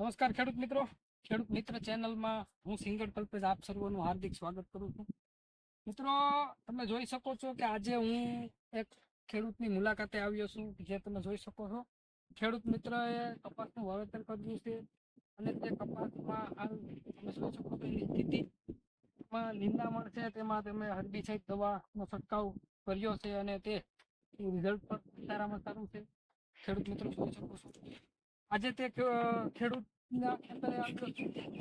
નમસ્કાર ખેડૂત મિત્રો. ખેડૂત મિત્ર ચેનલમાં હું સિંગર કલ્પેશ આપ સર્વનું હાર્દિક સ્વાગત કરું છું. મિત્રો, તમે જોઈ શકો છો કે આજે હું એક ખેડૂતની મુલાકાતે આવ્યો છું જે તમે જોઈ શકો છો. ખેડૂત મિત્રએ કપાસનું વાવેતર કર્યું છે અને તે કપાસમાં હાલ તમે જોઈ શકો છો સ્થિતિમાં નિંદામણ છે, તેમાં તમે હર્બિસાઇડ દવાનો છંટકાવ કર્યો છે અને તે રિઝલ્ટ પણ સારામાં સારું છે. ખેડૂત મિત્રો, જોઈ શકો છો. આજે તે ખેડૂતના ખેતરે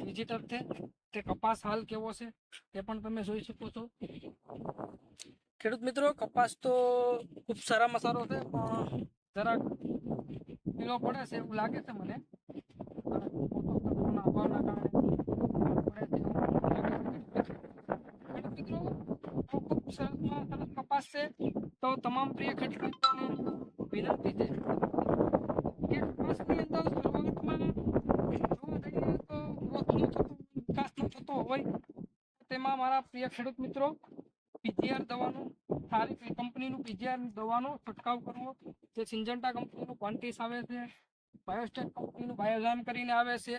વિઝિટર છે. તે કપાસ હાલ કેવો છે તે પણ તમે જોઈ શકો છો. ખેડૂત મિત્રો, કપાસ તો ખૂબ સારામાં સારો છે, પણ જરાક પીળો પડે છે એવું લાગે છે મને. અભાવના કારણે મિત્રો ખૂબ સરસમાં સરસ કપાસ છે. તો તમામ પ્રિય ખેડૂત વિનંતી છે કે કપાસની અંદર શરૂઆતમાં જોવા જઈએ તો growth નો થતો વિકાસ ન થતો હોય તેમાં મારા પ્રિય ખેડૂત મિત્રો, પીજીઆર દવાનું સારી કંપનીનું પીજીઆર દવાનો છંટકાવ કરવો. જે સિંજન્ટા કંપનીનું ક્વોન્ટિસ આવે છે બાયોસ્ટેટ કંપનીનું બાયોઝામ કરીને આવે છે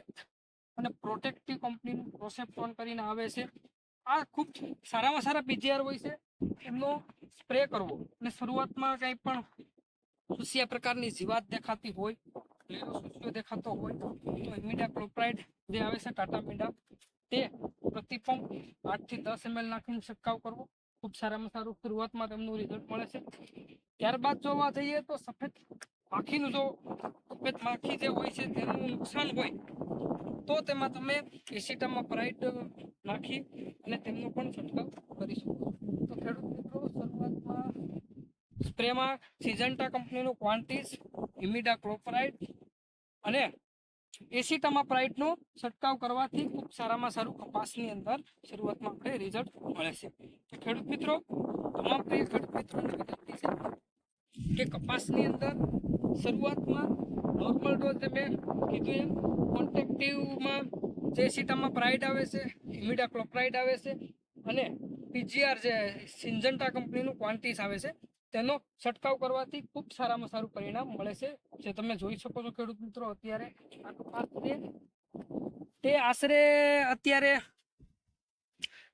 અને પ્રોટેક્ટિવ કંપનીનું પ્રોસેપ્ટોન કરીને આવે છે. આ ખૂબ સારામાં સારા પીજીઆર હોય છે, એમનો સ્પ્રે કરવો. અને શરૂઆતમાં કંઈ પણ સુસ્યા પ્રકારની જીવાત દેખાતી હોય લીલો સુસ્યો દેખાતો હોય, તો ઇમિડા ક્લોપ્રાઇડ જે આવે છે, ટાટા મીડા પ્રતિપંપ આઠથી દસ એમએલ નાખીને છંટકાવ કરવો. ખૂબ સારામાં સારું શરૂઆતમાં તેમનું રિઝલ્ટ મળે છે. ત્યારબાદ જોવા જઈએ તો સફેદ માખીનું જો સફેદ માખી જે હોય છે તેનું નુકસાન હોય, તો તેમાં તમે એસિટામાં પ્રાઇડ નાખી અને તેમનો પણ છંટકાવ કરી શકો તો ખેડૂત મિત્રો, શરૂઆતમાં સ્પ્રેમાં સિઝન્ટા કંપનીનું ક્વાન્ટિસ ઇમિડા ક્લોપરાઇડ અને એસિટામાં પ્રાઇટનો છંટકાવ કરવાથી ખૂબ સારામાં સારું કપાસની અંદર શરૂઆતમાં આપણે રિઝલ્ટ મળે છે. તો ખેડૂત મિત્રો, તમામ પ્રિય ખેડૂત મિત્રોને વિનંતી છે કે કપાસની અંદર શરૂઆતમાં નોર્મલ ડોઝ મેં કીધું એમ કોન્ટેક્ટિવમાં જે સીટામાં પ્રાઇડ આવે છે, ઇમિડા ક્લોપ્રાઇડ આવે છે અને પીજીઆર જે સિન્જન્ટા કંપનીનું ક્વાન્ટિસ આવે છે તેનો છંટકાવ કરવાથી ખૂબ સારામાં સારું પરિણામ મળે છે. જે તમે જોઈ શકો છો ખેડૂત મિત્રો, અત્યારે તે આશરે અત્યારે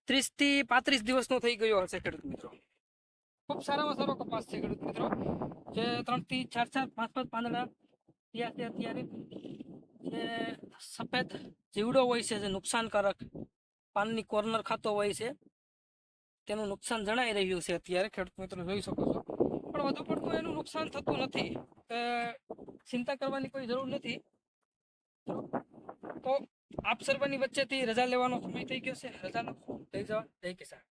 ત્રીસથી પાંત્રીસ દિવસનો થઈ ગયો હશે ખેડૂત મિત્રો. ખૂબ સારામાં સારો કપાસ છે ખેડૂત મિત્રો. જે ત્રણથી ચાર ચાર પાંચ પાંચ પાંદડા થયા છે અત્યારે. જે સફેદ જીવડો હોય છે, જે નુકસાનકારક પાનની કોર્નર ખાતો હોય છે. તેનું નુકસાન જણાઈ રહ્યું છે અત્યારે, ખેડૂત મિત્રો જોઈ શકો છો. પણ વધુ પડતું એનું નુકસાન થતું નથી. કે ચિંતા કરવાની કોઈ જરૂર નથી. તો આપ સર્વની વચ્ચેથી રજા લેવાનો સમય થઈ ગયો છે. રજાનો થઈ જવા જય કિસાન.